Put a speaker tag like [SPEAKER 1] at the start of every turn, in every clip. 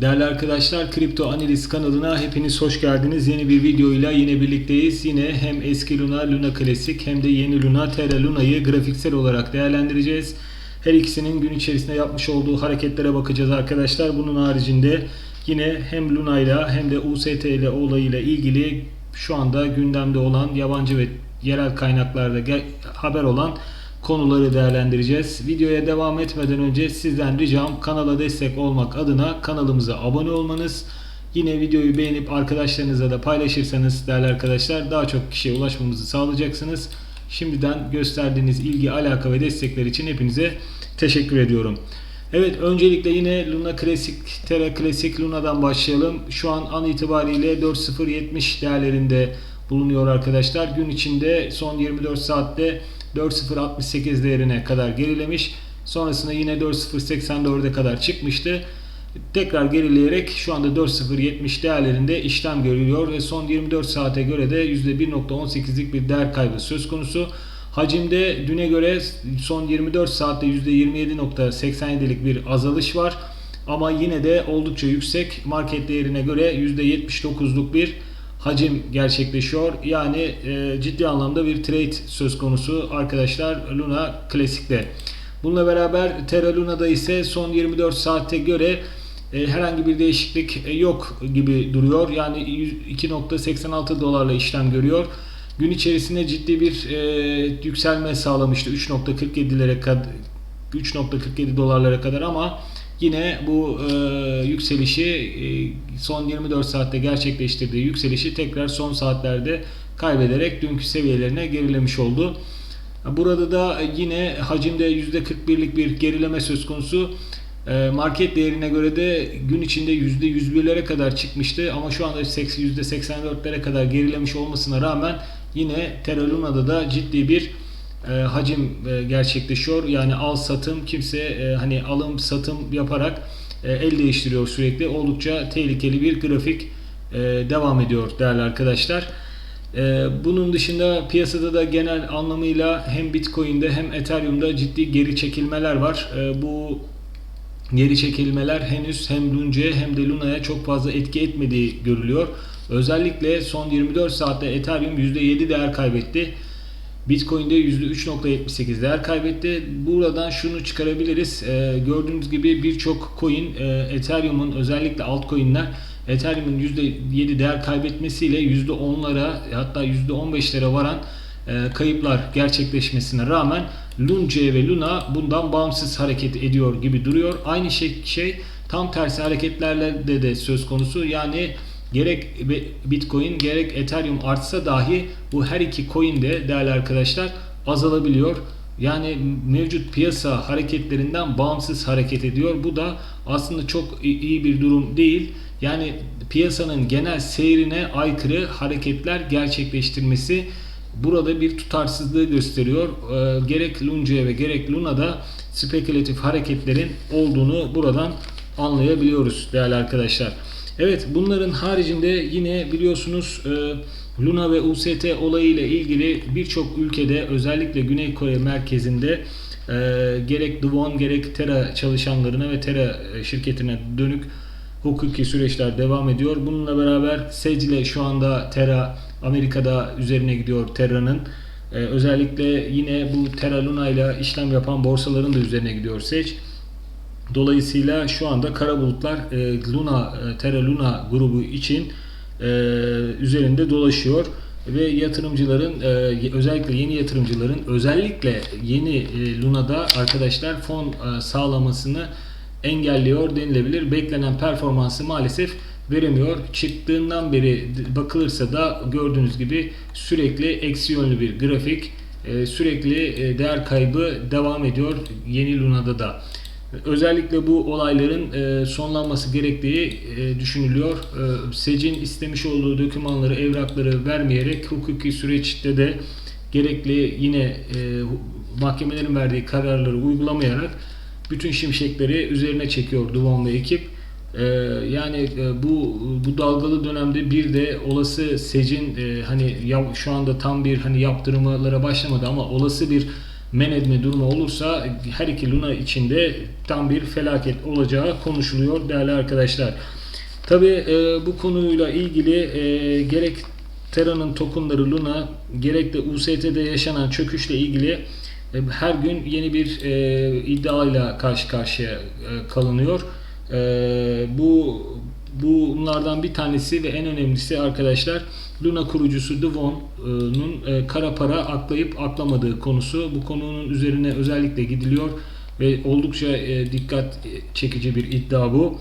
[SPEAKER 1] Değerli arkadaşlar Kripto Analiz kanalına hepiniz hoş geldiniz. Yeni bir videoyla yine birlikteyiz. Yine hem eski Luna, Luna Klasik hem de yeni Luna, Terra Luna'yı grafiksel olarak değerlendireceğiz. Her ikisinin gün içerisinde yapmış olduğu hareketlere bakacağız arkadaşlar. Bunun haricinde yine hem Luna ile hem de UST ile olayıyla ilgili şu anda gündemde olan yabancı ve yerel kaynaklarda haber olan konuları değerlendireceğiz. Videoya devam etmeden önce sizden ricam kanala destek olmak adına kanalımıza abone olmanız. Yine videoyu beğenip arkadaşlarınızla da paylaşırsanız değerli arkadaşlar daha çok kişiye ulaşmamızı sağlayacaksınız. Şimdiden gösterdiğiniz ilgi, alaka ve destekler için hepinize teşekkür ediyorum. Evet öncelikle yine Luna Classic, Terra Classic Luna'dan başlayalım. Şu an an itibariyle 4.070 değerlerinde bulunuyor arkadaşlar. Gün içinde son 24 saatte 4.068 değerine kadar gerilemiş. Sonrasında yine 4.084'e kadar çıkmıştı. Tekrar gerileyerek şu anda 4.070 değerlerinde işlem görülüyor ve son 24 saate göre de %1.18'lik bir değer kaybı söz konusu. Hacimde düne göre son 24 saatte %27.87'lik bir azalış var. Ama yine de oldukça yüksek market değerine göre %79'luk bir hacim gerçekleşiyor. Yani e, ciddi anlamda bir trade söz konusu arkadaşlar Luna Classic'te. Bununla beraber Terra Luna'da ise son 24 saate göre e, herhangi bir değişiklik e, yok gibi duruyor. Yani 100 2.86 dolarla işlem görüyor. Gün içerisinde ciddi bir e, yükselme sağlamıştı 3.47'lere kadar 3.47 dolarlara kadar ama yine bu e, yükselişi e, son 24 saatte gerçekleştirdiği yükselişi tekrar son saatlerde kaybederek dünkü seviyelerine gerilemiş oldu. Burada da yine hacimde %41'lik bir gerileme söz konusu. E, Market değerine göre de gün içinde %101'lere kadar çıkmıştı ama şu anda %84'lere kadar gerilemiş olmasına rağmen yine Terra Luna'da da ciddi bir e, hacim e, gerçekleşiyor. Yani al satım kimse e, hani alım satım yaparak e, el değiştiriyor sürekli. Oldukça tehlikeli bir grafik e, devam ediyor değerli arkadaşlar. E, bunun dışında piyasada da genel anlamıyla hem Bitcoin'de hem Ethereum'da ciddi geri çekilmeler var. E, bu geri çekilmeler henüz hem Lunce'ye hem de Luna'ya çok fazla etki etmediği görülüyor. Özellikle son 24 saatte Ethereum %7 değer kaybetti. Bitcoin'de %3.78 değer kaybetti. Buradan şunu çıkarabiliriz. Ee, gördüğünüz gibi birçok coin e, Ethereum'un özellikle altcoin'ler Ethereum'un %7 değer kaybetmesiyle %10'lara hatta %15'lere varan e, kayıplar gerçekleşmesine rağmen Lunce ve Luna bundan bağımsız hareket ediyor gibi duruyor. Aynı şey, şey tam tersi hareketlerle de, de söz konusu. Yani gerek Bitcoin gerek Ethereum artsa dahi bu her iki coin de değerli arkadaşlar azalabiliyor. Yani mevcut piyasa hareketlerinden bağımsız hareket ediyor. Bu da aslında çok iyi bir durum değil. Yani piyasanın genel seyrine aykırı hareketler gerçekleştirmesi burada bir tutarsızlığı gösteriyor. E, gerek Lunce'ye ve gerek Luna'da spekülatif hareketlerin olduğunu buradan anlayabiliyoruz değerli arkadaşlar. Evet bunların haricinde yine biliyorsunuz e, Luna ve UST olayı ile ilgili birçok ülkede özellikle Güney Kore merkezinde e, gerek Dwon gerek Terra çalışanlarına ve Terra şirketine dönük hukuki süreçler devam ediyor. Bununla beraber SEC ile şu anda Terra Amerika'da üzerine gidiyor Terra'nın. Ee, özellikle yine bu Terra Luna ile işlem yapan borsaların da üzerine gidiyor SEC. Dolayısıyla şu anda kara bulutlar e, Luna, e, Terra Luna grubu için e, üzerinde dolaşıyor ve yatırımcıların e, özellikle yeni yatırımcıların özellikle yeni e, Luna'da arkadaşlar fon e, sağlamasını engelliyor denilebilir. Beklenen performansı maalesef veremiyor. Çıktığından beri bakılırsa da gördüğünüz gibi sürekli eksi yönlü bir grafik. Ee, sürekli e, değer kaybı devam ediyor yeni Luna'da da. Özellikle bu olayların e, sonlanması gerektiği e, düşünülüyor. SEC'in istemiş olduğu dokümanları, evrakları vermeyerek hukuki süreçte de gerekli yine mahkemelerin verdiği kararları uygulamayarak bütün şimşekleri üzerine çekiyor Duvon ve ekip. Yani e, bu bu dalgalı dönemde bir de olası secin e, hani şu anda tam bir hani yaptırmalara başlamadı ama olası bir men etme durumu olursa her iki Luna içinde tam bir felaket olacağı konuşuluyor değerli arkadaşlar. Tabi bu konuyla ilgili e, gerek Terra'nın tokenları Luna gerek de UST'de yaşanan çöküşle ilgili e, her gün yeni bir e, iddiayla karşı karşıya e, kalınıyor. E, bu bunlardan bir tanesi ve en önemlisi arkadaşlar Luna kurucusu Devon'un e, kara para aklayıp aklamadığı konusu. Bu konunun üzerine özellikle gidiliyor ve oldukça e, dikkat çekici bir iddia bu.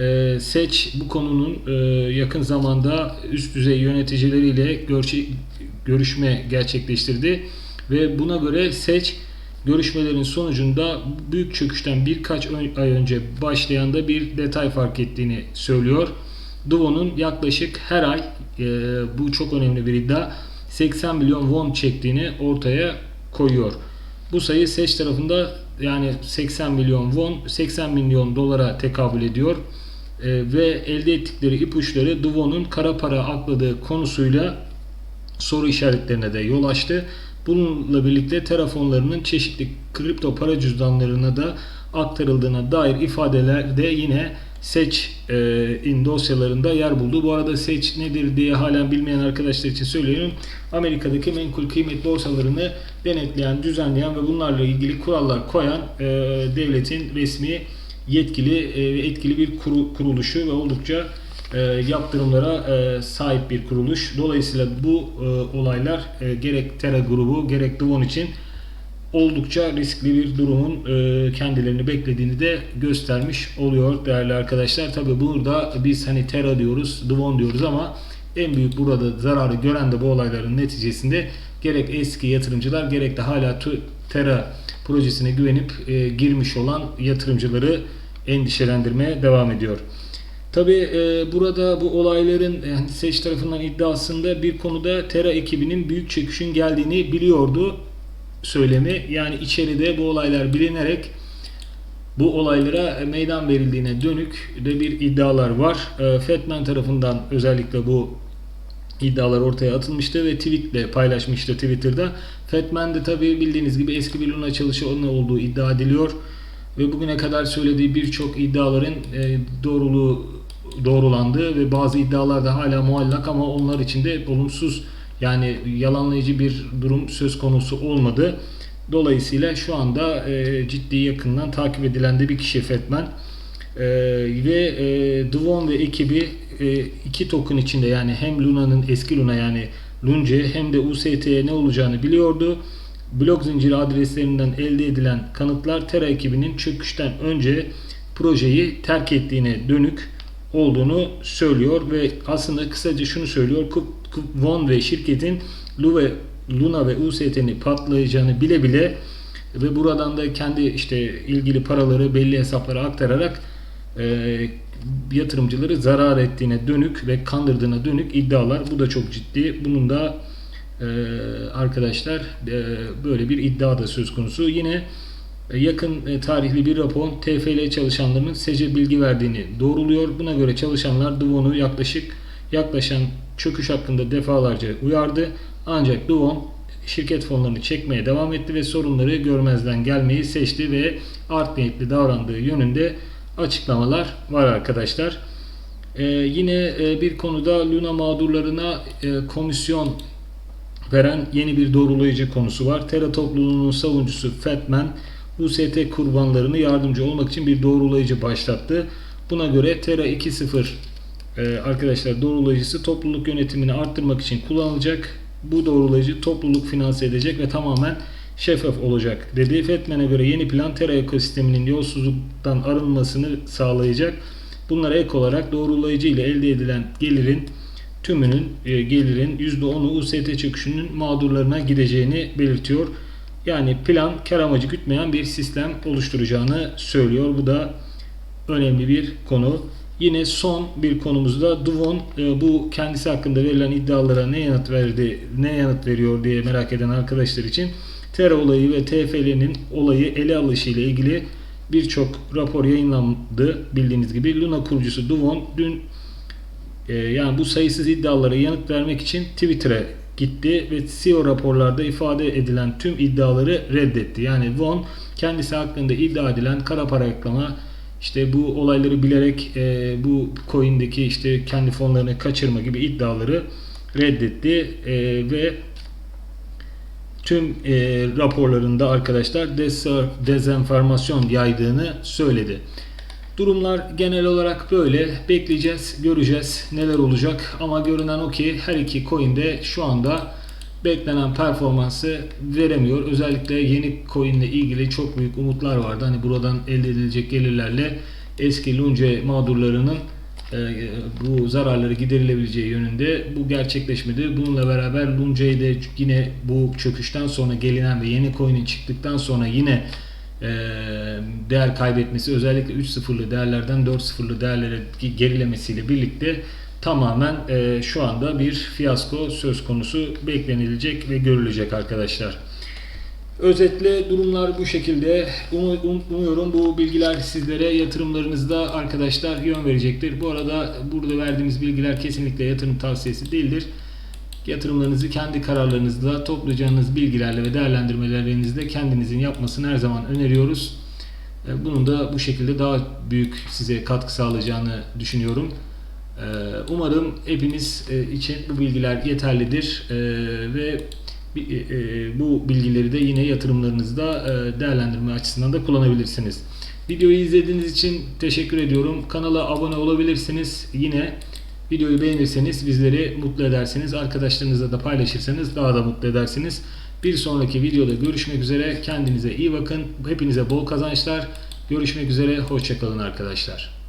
[SPEAKER 1] E, Seç bu konunun e, yakın zamanda üst düzey yöneticileriyle görüşe, görüşme gerçekleştirdi ve buna göre Seç görüşmelerin sonucunda büyük çöküşten birkaç ay önce başlayan da bir detay fark ettiğini söylüyor. Duvo'nun yaklaşık her ay e, bu çok önemli bir iddia 80 milyon won çektiğini ortaya koyuyor. Bu sayı seç tarafında yani 80 milyon won 80 milyon dolara tekabül ediyor. E, ve elde ettikleri ipuçları Duvo'nun kara para akladığı konusuyla soru işaretlerine de yol açtı. Bununla birlikte telefonlarının çeşitli kripto para cüzdanlarına da aktarıldığına dair ifadeler de yine Seç e, in dosyalarında yer buldu. Bu arada Seç nedir diye halen bilmeyen arkadaşlar için söylüyorum. Amerika'daki menkul kıymet borsalarını denetleyen, düzenleyen ve bunlarla ilgili kurallar koyan e, devletin resmi yetkili e, ve etkili bir kuruluşu ve oldukça e, yaptırımlara e, sahip bir kuruluş. Dolayısıyla bu e, olaylar gerek Terra grubu gerek Devon için oldukça riskli bir durumun kendilerini beklediğini de göstermiş oluyor değerli arkadaşlar. Tabi burada biz hani Terra diyoruz, Devon diyoruz ama en büyük burada zararı gören de bu olayların neticesinde gerek eski yatırımcılar gerek de hala Terra projesine güvenip girmiş olan yatırımcıları endişelendirmeye devam ediyor. Tabi e, burada bu olayların yani seç tarafından iddiasında bir konuda Tera ekibinin büyük çöküşün geldiğini biliyordu söylemi. Yani içeride bu olaylar bilinerek bu olaylara meydan verildiğine dönük de bir iddialar var. E, Fetman tarafından özellikle bu iddialar ortaya atılmıştı ve tweetle paylaşmıştı Twitter'da. Fetman de tabi bildiğiniz gibi eski bir Luna çalışanı olduğu iddia ediliyor ve bugüne kadar söylediği birçok iddiaların e, doğruluğu doğrulandı ve bazı iddialar da hala muallak ama onlar için de olumsuz yani yalanlayıcı bir durum söz konusu olmadı. Dolayısıyla şu anda e, ciddi yakından takip edilen de bir kişi Fetman. E, ve e, Duvon ve ekibi e, iki token içinde yani hem Luna'nın eski Luna yani Lunce hem de UST'ye ne olacağını biliyordu. Blok zinciri adreslerinden elde edilen kanıtlar Terra ekibinin çöküşten önce projeyi terk ettiğine dönük olduğunu söylüyor ve aslında kısaca şunu söylüyor. Von ve şirketin Luna ve UST'ni patlayacağını bile bile ve buradan da kendi işte ilgili paraları belli hesaplara aktararak e, yatırımcıları zarar ettiğine dönük ve kandırdığına dönük iddialar. Bu da çok ciddi. Bunun da e, arkadaşlar e, böyle bir iddia da söz konusu. Yine e, yakın e, tarihli bir rapor TFL çalışanlarının SEC'e bilgi verdiğini doğruluyor. Buna göre çalışanlar Duvon'u yaklaşık yaklaşan çöküş hakkında defalarca uyardı. Ancak Duvon şirket fonlarını çekmeye devam etti ve sorunları görmezden gelmeyi seçti ve art niyetli davrandığı yönünde açıklamalar var arkadaşlar. Ee, yine e, bir konuda Luna mağdurlarına e, komisyon veren yeni bir doğrulayıcı konusu var. Terra topluluğunun savuncusu Fatman UST kurbanlarını yardımcı olmak için bir doğrulayıcı başlattı. Buna göre Terra 2.0 e, arkadaşlar doğrulayıcısı topluluk yönetimini arttırmak için kullanılacak. Bu doğrulayıcı topluluk finanse edecek ve tamamen şeffaf olacak dedi. Fetmen'e göre yeni plan Terra ekosisteminin yolsuzluktan arınmasını sağlayacak. Bunlara ek olarak doğrulayıcı ile elde edilen gelirin tümünün e, gelirin %10'u UST çöküşünün mağdurlarına gideceğini belirtiyor. Yani plan kar amacı gütmeyen bir sistem oluşturacağını söylüyor. Bu da önemli bir konu. Yine son bir konumuzda Duvon e, bu kendisi hakkında verilen iddialara ne yanıt verdi, ne yanıt veriyor diye merak eden arkadaşlar için Terra olayı ve TFL'nin olayı ele alışı ile ilgili birçok rapor yayınlandı bildiğiniz gibi. Luna kurucusu Duvon dün e, yani bu sayısız iddialara yanıt vermek için Twitter'a gitti ve CEO raporlarda ifade edilen tüm iddiaları reddetti. Yani Won kendisi hakkında iddia edilen kara para aklama işte bu olayları bilerek e, bu coin'deki işte kendi fonlarını kaçırma gibi iddiaları reddetti E, ve tüm e, raporlarında arkadaşlar dezenformasyon yaydığını söyledi. Durumlar genel olarak böyle. Bekleyeceğiz, göreceğiz neler olacak. Ama görünen o ki her iki coin de şu anda beklenen performansı veremiyor. Özellikle yeni coin ile ilgili çok büyük umutlar vardı. Hani buradan elde edilecek gelirlerle eski Lunge mağdurlarının e, bu zararları giderilebileceği yönünde bu gerçekleşmedi. Bununla beraber Lunge'yi de yine bu çöküşten sonra gelinen ve yeni coin'in çıktıktan sonra yine e, değer kaybetmesi özellikle 3.0'lı değerlerden 4.0'lı değerlere gerilemesiyle birlikte tamamen e, şu anda bir fiyasko söz konusu beklenilecek ve görülecek arkadaşlar. Özetle durumlar bu şekilde. Um- Umuyorum bu bilgiler sizlere yatırımlarınızda arkadaşlar yön verecektir. Bu arada burada verdiğimiz bilgiler kesinlikle yatırım tavsiyesi değildir. Yatırımlarınızı kendi kararlarınızla toplayacağınız bilgilerle ve değerlendirmelerinizle kendinizin yapmasını her zaman öneriyoruz. E, Bunun da bu şekilde daha büyük size katkı sağlayacağını düşünüyorum. E, Umarım hepiniz e, için bu bilgiler yeterlidir E, ve bi- e, bu bilgileri de yine yatırımlarınızda e, değerlendirme açısından da kullanabilirsiniz. Videoyu izlediğiniz için teşekkür ediyorum. Kanala abone olabilirsiniz. Yine videoyu beğenirseniz bizleri mutlu edersiniz. Arkadaşlarınızla da paylaşırsanız daha da mutlu edersiniz. Bir sonraki videoda görüşmek üzere. Kendinize iyi bakın. Hepinize bol kazançlar. Görüşmek üzere. Hoşçakalın arkadaşlar.